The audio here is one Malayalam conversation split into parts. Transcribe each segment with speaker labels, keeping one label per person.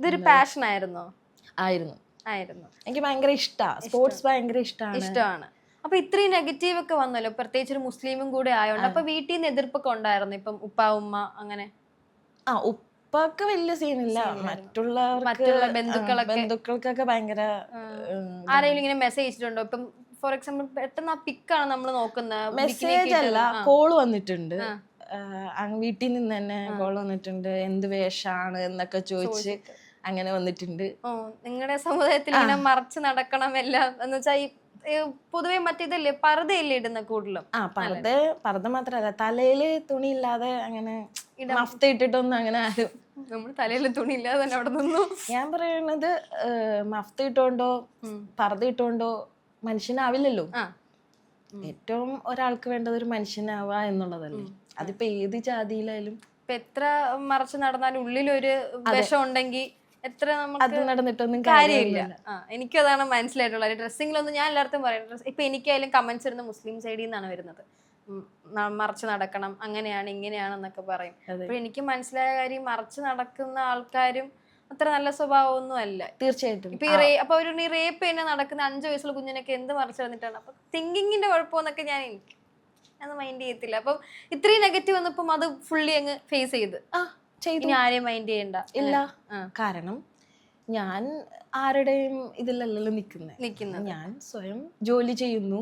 Speaker 1: ഇതൊരു പാഷൻ ആയിരുന്നോ?
Speaker 2: ആയിരുന്നു.
Speaker 1: ആയിരുന്നു.
Speaker 2: എനിക്ക് ഭയങ്കര ഇഷ്ടമാണ് സ്പോർട്സ് ഭയങ്കര ഇഷ്ടമാണ്
Speaker 1: ഇഷ്ടമാണ് അപ്പൊ ഇത്രയും നെഗറ്റീവ് ഒക്കെ വന്നല്ലോ? പ്രത്യേകിച്ച് ഒരു മുസ്ലിമും കൂടെ ആയതുകൊണ്ട് അപ്പൊ വീട്ടിൽ നിന്ന് എതിർപ്പൊക്കെ ഉണ്ടായിരുന്നു? ഇപ്പം ഉപ്പ ഉമ്മ അങ്ങനെ?
Speaker 2: ആ ഉപ്പക്ക് വലിയ സീനില്ല
Speaker 1: മറ്റുള്ള
Speaker 2: മറ്റുള്ള
Speaker 1: ബന്ധുക്കളൊക്കെ.
Speaker 2: ബന്ധുക്കൾക്കൊക്കെ ഭയങ്കര
Speaker 1: ആരെങ്കിലും ഇങ്ങനെ മെസ്സേജ് അയച്ചിട്ടുണ്ടോ ഇപ്പം ഫോർ എക്സാമ്പിൾ പെട്ടെന്ന് ആ പിക്കാണ് നമ്മൾ നോക്കുന്നത്
Speaker 2: മെസ്സേജ് അല്ല. കോൾ വന്നിട്ടുണ്ട്. വീട്ടിൽ നിന്ന് തന്നെ കോൾ വന്നിട്ടുണ്ട്. എന്ത് വേഷാണ് എന്നൊക്കെ ചോദിച്ച് അങ്ങനെ വന്നിട്ടുണ്ട്.
Speaker 1: ഓ നിങ്ങളുടെ സമുദായത്തിൽ ഇങ്ങനെ മറച്ച് നടക്കണം എല്ലാം. എന്ന് വെച്ചാൽ പൊതുവെ മറ്റേതല്ലേ പർദ്ദയല്ലേ ഇടുന്ന കൂടുതലും?
Speaker 2: ആ പർദ്ദ പർദ്ദ മാത്രല്ല. തലയിൽ തുണി ഇല്ലാതെ അങ്ങനെ മഫ്ത ഇട്ടിട്ടൊന്നും അങ്ങനെ ആരും
Speaker 1: നമ്മൾ തലയിൽ തുണി ഇല്ലാതെ തന്നെ അവിടെ നിന്നു.
Speaker 2: ഞാൻ പറയണത് മഫ്ത ഇട്ടോണ്ടോ പർദ്ദ ഇട്ടോണ്ടോ മനുഷ്യനാവില്ലല്ലോ. ഏറ്റവും ഒരാൾക്ക് വേണ്ടത് ഒരു മനുഷ്യനാവുക എന്നുള്ളതല്ലേ. അതിപ്പോ ഏത് ജാതിയിലായാലും
Speaker 1: ഇപ്പൊ എത്ര മറച്ച് നടന്നാലും ഉള്ളിലൊരു വിഷം ഉണ്ടെങ്കിൽ എത്ര നമുക്ക്
Speaker 2: നടന്നിട്ടൊന്നും
Speaker 1: കാര്യമില്ല. എനിക്കും എനിക്കതാണ് മനസ്സിലായിട്ടുള്ളത് ഡ്രസ്സിങ്ങിലൊന്നും ഞാൻ എല്ലായിടത്തും പറയുന്നത് ഇപ്പൊ എനിക്കായാലും കമന്റ്സ് വരുന്ന മുസ്ലിം സൈഡിൽ നിന്നാണ് വരുന്നത്. മറച്ചു നടക്കണം. അങ്ങനെയാണ് ഇങ്ങനെയാണെന്നൊക്കെ പറയും. അപ്പൊ എനിക്ക് മനസ്സിലായ കാര്യം മറച്ച് നടക്കുന്ന ആൾക്കാരും അത്ര നല്ല സ്വഭാവമൊന്നും അല്ല
Speaker 2: തീർച്ചയായിട്ടും.
Speaker 1: ഇപ്പൊ ഈ അപ്പൊ ഒരു റേപ്പ് തന്നെ നടക്കുന്ന അഞ്ചു വയസ്സുള്ള കുഞ്ഞിനൊക്കെ എന്ത് മറച്ചു വന്നിട്ടാണ് അപ്പൊ തിങ്കിങ്ങിന്റെ കുഴപ്പമെന്നൊക്കെ ഞാൻ അത് മൈൻഡ് ചെയ്യത്തില്ല. അപ്പം ഇത്രയും നെഗറ്റീവ് വന്നപ്പം അത് ഫുള്ളി അങ്ങ് ഫേസ് ചെയ്ത്.
Speaker 2: ആ ചെയ്തു?
Speaker 1: ആരെയും മൈൻഡ് ചെയ്യണ്ട.
Speaker 2: ഇല്ല. കാരണം ഞാൻ ആരുടെയും ഇതിലല്ലല്ലോ നിൽക്കുന്നത്.
Speaker 1: നിക്കുന്നത്
Speaker 2: ഞാൻ സ്വയം ജോലി ചെയ്യുന്നു.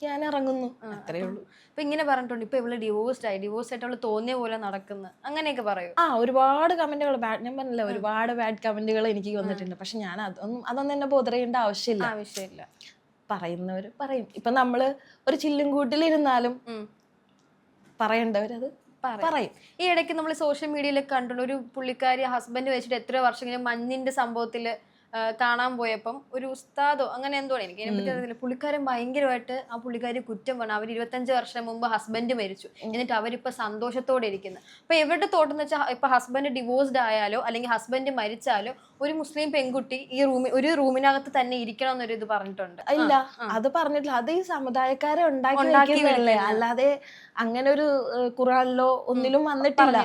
Speaker 2: ഞാൻ ഇറങ്ങുന്നു. അത്രേ ഉള്ളൂ.
Speaker 1: ഇപ്പൊ ഇങ്ങനെ പറഞ്ഞിട്ടുണ്ട്. ഇപ്പൊ ഇവൾ ഡിവോഴ്സ്ഡ് ആയി. ഡിവോഴ്സ് ആയിട്ട് അവൾ തോന്നിയ പോലെ നടക്കുന്നു. അങ്ങനെയൊക്കെ പറയൂ.
Speaker 2: ആ ഒരുപാട് കമന്റുകൾ ബാഡ് ഞാൻ പറഞ്ഞില്ല ഒരുപാട് ബാഡ് കമന്റുകൾ എനിക്ക് വന്നിട്ടുണ്ട്. പക്ഷെ ഞാൻ അതൊന്നും അതൊന്നും എന്നെ ബോധറിയേണ്ട ആവശ്യമില്ല.
Speaker 1: ആവശ്യമില്ല.
Speaker 2: പറയുന്നവര് പറയും. ഇപ്പൊ നമ്മൾ ഒരു ചില്ലും കൂട്ടിലിരുന്നാലും. പറയേണ്ടവരത്
Speaker 1: പറയും. ഈ ഇടയ്ക്ക് നമ്മൾ സോഷ്യൽ മീഡിയയിൽ കണ്ടിട്ടുണ്ട് ഒരു പുള്ളിക്കാരി ഹസ്ബൻഡ് വെച്ചിട്ട് എത്ര വർഷം മഞ്ഞിന്റെ സംഭവത്തിൽ ആ, കാണാൻ പോയപ്പം ഒരു ഉസ്താദോ അങ്ങനെ എന്തോ എനിക്ക് അതിനെപ്പറ്റി അറിയില്ല പുള്ളിക്കാരൻ ഭയങ്കരമായിട്ട് ആ പുള്ളിക്കാരി കുറ്റം പറഞ്ഞു അവർ ഇരുപത്തഞ്ച് വർഷം മുമ്പ് ഹസ്ബൻഡ് മരിച്ചു. എന്നിട്ട് അവരിപ്പോ സന്തോഷത്തോടെ ഇരിക്കുന്നു. അപ്പൊ എവിടെ തോട്ടെന്ന് വെച്ചാൽ ഇപ്പൊ ഹസ്ബൻഡ് ഡിവോഴ്സ്ഡ് ആയാലോ അല്ലെങ്കിൽ ഹസ്ബൻഡ് മരിച്ചാലോ ഒരു മുസ്ലിം പെൺകുട്ടി ഈ റൂമിൽ ഒരു റൂമിനകത്ത് തന്നെ ഇരിക്കണം എന്നൊരു ഇത് പറഞ്ഞിട്ടുണ്ട്.
Speaker 2: ഇല്ല അത് പറഞ്ഞിട്ടില്ല. അത് ഈ സമുദായക്കാരെ ഉണ്ടാക്കി
Speaker 1: ഉണ്ടാക്കി.
Speaker 2: അല്ലാതെ അങ്ങനെ ഒരു കുറാനിലോ ഖുറാനിലോ ഒന്നിലും വന്നിട്ടില്ല.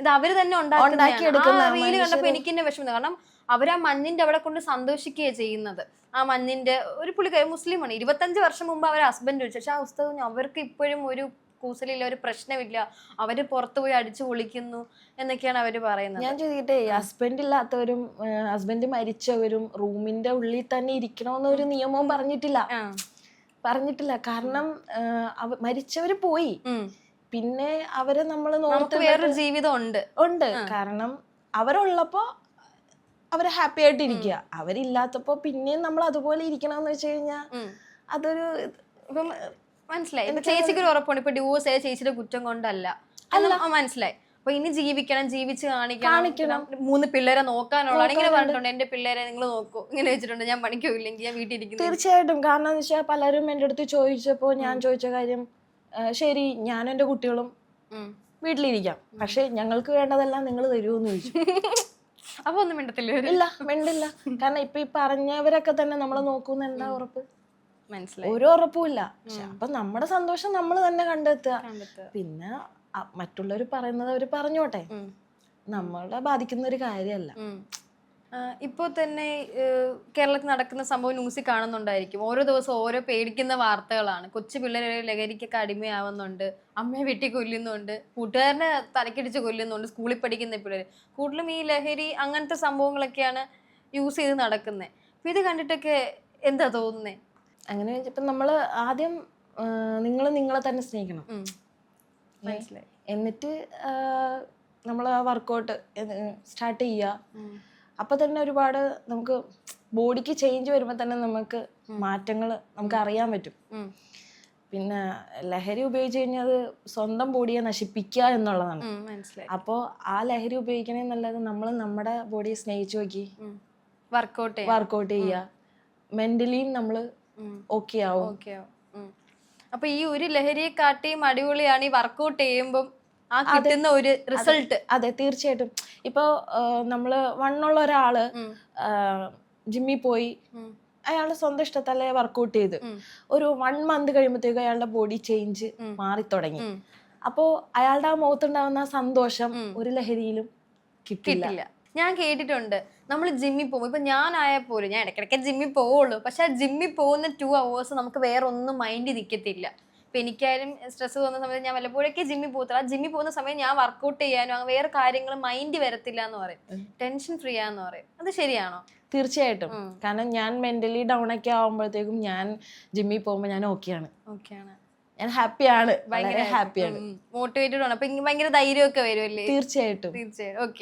Speaker 1: ഇത് അവർ തന്നെ
Speaker 2: ഉണ്ടാക്കിയെടുക്കുന്ന
Speaker 1: റീൽ കണ്ടപ്പോ എനിക്ക് തന്നെ വിഷമം കാരണം അവർ ആ മഞ്ഞിന്റെ അവിടെ കൊണ്ട് സന്തോഷിക്കുകയാണ് ചെയ്യുന്നത്. ആ മഞ്ഞിന്റെ ഒരു പുള്ളിക്കാരി മുസ്ലിമാണ്. ഇരുപത്തഞ്ച് വർഷം മുമ്പ് അവർ ഹസ്ബൻഡ് വെച്ചു പക്ഷെ ആ ഉസ്താദ് അവർക്ക് ഇപ്പോഴും ഒരു കൂസലില്ല ഒരു പ്രശ്നമില്ല. അവർ പുറത്തു പോയി അടിച്ചു പൊളിക്കുന്നു എന്നൊക്കെയാണ് അവർ പറയുന്നത്.
Speaker 2: ഞാൻ ചോദിക്കട്ടെ ഹസ്ബൻഡ് ഇല്ലാത്തവരും ഹസ്ബൻഡ് മരിച്ചവരും റൂമിന്റെ ഉള്ളിൽ തന്നെ ഇരിക്കണമെന്ന് ഒരു നിയമവും പറഞ്ഞിട്ടില്ല. പറഞ്ഞിട്ടില്ല. കാരണം മരിച്ചവര് പോയി. പിന്നെ അവരെ നമ്മൾ
Speaker 1: വേറൊരു ജീവിതം ഉണ്ട്.
Speaker 2: ഉണ്ട്. കാരണം അവരുള്ളപ്പോ അവർ ഹാപ്പി ആയിട്ട് ഇരിക്കുക അവരില്ലാത്തപ്പോ പിന്നെയും നമ്മൾ അതുപോലെ ഇരിക്കണമെന്ന് വെച്ച് കഴിഞ്ഞാൽ അതൊരു
Speaker 1: ഇപ്പം മനസ്സിലായി. ചേച്ചിക്ക് ഒരു ഉറപ്പാണ് ഇപ്പൊ ഡിവോഴ്സ് ആയ ചേച്ചിയുടെ കുറ്റം കൊണ്ടല്ല. മനസ്സിലായി. അപ്പൊ ഇനി ജീവിക്കണം ജീവിച്ച് കാണിക്കണം. മൂന്ന് പിള്ളേരെ നോക്കാനുള്ള ഇങ്ങനെ പറഞ്ഞിട്ടുണ്ട്. എന്റെ പിള്ളേരെ നിങ്ങൾ നോക്കൂ. ഇങ്ങനെ വെച്ചിട്ടുണ്ട്. ഞാൻ പണിക്കോ ഇല്ലെങ്കിൽ ഞാൻ വീട്ടിൽ ഇരിക്കുന്നു.
Speaker 2: തീർച്ചയായിട്ടും. കാരണം എന്ന് വെച്ചാൽ പലരും എന്റെ അടുത്ത് ചോദിച്ചപ്പോൾ ഞാൻ ചോദിച്ച കാര്യം ശരി ഞാനും എന്റെ കുട്ടികളും വീട്ടിലിരിക്കാം. പക്ഷെ ഞങ്ങൾക്ക് വേണ്ടതെല്ലാം നിങ്ങൾ തരുമെന്ന് ചോദിച്ചു.
Speaker 1: അപ്പൊ ഒന്നും മിണ്ടത്തില്ല
Speaker 2: ഇല്ല മിണ്ടില്ല. കാരണം ഇപ്പൊ ഈ പറഞ്ഞവരൊക്കെ തന്നെ നമ്മളെ നോക്കുന്ന എന്താ ഉറപ്പ്?
Speaker 1: മനസ്സിലായി.
Speaker 2: ഒരു ഉറപ്പുമില്ല. പക്ഷെ അപ്പൊ നമ്മുടെ സന്തോഷം നമ്മൾ തന്നെ കണ്ടെത്തുക.
Speaker 1: കണ്ടെത്തുക.
Speaker 2: പിന്നെ മറ്റുള്ളവർ പറയുന്നത് അവർ പറഞ്ഞോട്ടെ. നമ്മളെ ബാധിക്കുന്ന ഒരു കാര്യമല്ല.
Speaker 1: ഉം. ആ, ഇപ്പൊ തന്നെ കേരളത്തിൽ നടക്കുന്ന സംഭവം ന്യൂസിൽ കാണുന്നുണ്ടായിരിക്കും. ഓരോ ദിവസവും ഓരോ പേടിക്കുന്ന വാർത്തകളാണ്. കൊച്ചു പിള്ളേരെ ലഹരിക്കൊക്കെ അടിമയാവുന്നുണ്ട്. അമ്മയെ വെട്ടി കൊല്ലുന്നുണ്ട്. കൂട്ടുകാരനെ തലക്കിടിച്ച് കൊല്ലുന്നുണ്ട്. സ്കൂളിൽ പഠിക്കുന്ന പിള്ളേർ കൂടുതലും ഈ ലഹരി അങ്ങനത്തെ സംഭവങ്ങളൊക്കെയാണ് യൂസ് ചെയ്ത് നടക്കുന്നത് അപ്പൊ ഇത് കണ്ടിട്ടൊക്കെ എന്താ തോന്നുന്നത്
Speaker 2: അങ്ങനെ ഇപ്പം നമ്മൾ ആദ്യം നിങ്ങൾ നിങ്ങളെ തന്നെ സ്നേഹിക്കണം.
Speaker 1: മനസ്സിലായി.
Speaker 2: എന്നിട്ട് നമ്മൾ ആ വർക്കൗട്ട് സ്റ്റാർട്ട് ചെയ്യുക. അപ്പൊ തന്നെ ഒരുപാട് നമുക്ക് ബോഡിക്ക് ചേഞ്ച് വരുമ്പോൾ തന്നെ നമുക്ക് മാറ്റങ്ങൾ നമുക്ക് അറിയാൻ പറ്റും. പിന്നെ ലഹരി ഉപയോഗിച്ച് കഴിഞ്ഞാൽ അത് സ്വന്തം ബോഡിയെ നശിപ്പിക്കുക എന്നുള്ളതാണ്.
Speaker 1: അപ്പോ
Speaker 2: അപ്പോൾ ആ ലഹരി ഉപയോഗിക്കണേ നല്ലത് നമ്മൾ നമ്മുടെ ബോഡിയെ സ്നേഹിച്ചു നോക്കി.
Speaker 1: വർക്കൗട്ട് വർക്ക്ഔട്ട്
Speaker 2: വർക്കൗട്ട് ചെയ്യുക മെന്റലിയും നമ്മൾ. ഓക്കെ ആവും.
Speaker 1: അപ്പൊ ഈ ഒരു ലഹരിയെ കാട്ടിയും അടിപൊളിയാണ് ഈ വർക്കൗട്ട് ചെയ്യുമ്പോൾ ആ കിട്ടുന്ന ഒരു റിസൾട്ട്
Speaker 2: അതെ തീർച്ചയായിട്ടും. ഇപ്പോൾ നമ്മൾ വണ്ണുള്ള ഒരാൾ ജിമ്മിൽ പോയി അയാൾ സ്വന്തം ഇഷ്ടത്തല്ലേ വർക്കൗട്ട് ചെയ്ത്. ഒരു വൺ മന്ത് കഴിയുമ്പോഴത്തേക്കും അയാളുടെ ബോഡി ചേഞ്ച് മാറി തുടങ്ങി അപ്പോ അയാളുടെ ആ മുഖത്തുണ്ടാവുന്ന സന്തോഷം ഒരു ലഹരിയിലും കിട്ടില്ല.
Speaker 1: ഞാൻ കേട്ടിട്ടുണ്ട്. നമ്മൾ ജിമ്മിൽ പോകും. ഇപ്പൊ ഞാനായാൽ പോലും ഞാൻ ഇടയ്ക്കിടയ്ക്ക് ജിമ്മിൽ പോവുള്ളൂ. പക്ഷെ ആ ജിമ്മിൽ പോകുന്ന ടു അവേഴ്സ് നമുക്ക് വേറെ ഒന്നും മൈൻഡ് നിൽക്കത്തില്ല ഇപ്പൊ എനിക്കായാലും സ്ട്രെസ് തോന്നുന്ന സമയത്ത് ഞാൻ വല്ലപ്പോഴൊക്കെ ജിമ്മിൽ പോകത്തില്ല. ആ ജിമ്മിൽ പോകുന്ന സമയം ഞാൻ വർക്കൗട്ട് ചെയ്യാനോ അങ്ങനെ വേറെ കാര്യങ്ങൾ മൈൻഡ് വരത്തില്ല എന്ന് പറയും ടെൻഷൻ ഫ്രീ ആന്ന് പറയും. അത് ശരിയാണോ?
Speaker 2: തീർച്ചയായിട്ടും. കാരണം ഞാൻ മെന്റലി ഡൗൺ ഒക്കെ ആവുമ്പോഴത്തേക്കും ഞാൻ ജിമ്മിൽ പോകുമ്പോൾ ഞാൻ ഓക്കെയാണ്
Speaker 1: ഓക്കെയാണ്
Speaker 2: ഞാൻ ഹാപ്പിയാണ് ഭയങ്കര ഹാപ്പിയാണ്
Speaker 1: മോട്ടിവേറ്റഡ് ആണ്. അപ്പൊ ഭയങ്കര ധൈര്യമൊക്കെ വരുമല്ലേ?
Speaker 2: തീർച്ചയായിട്ടും.
Speaker 1: തീർച്ചയായിട്ടും ഓക്കെ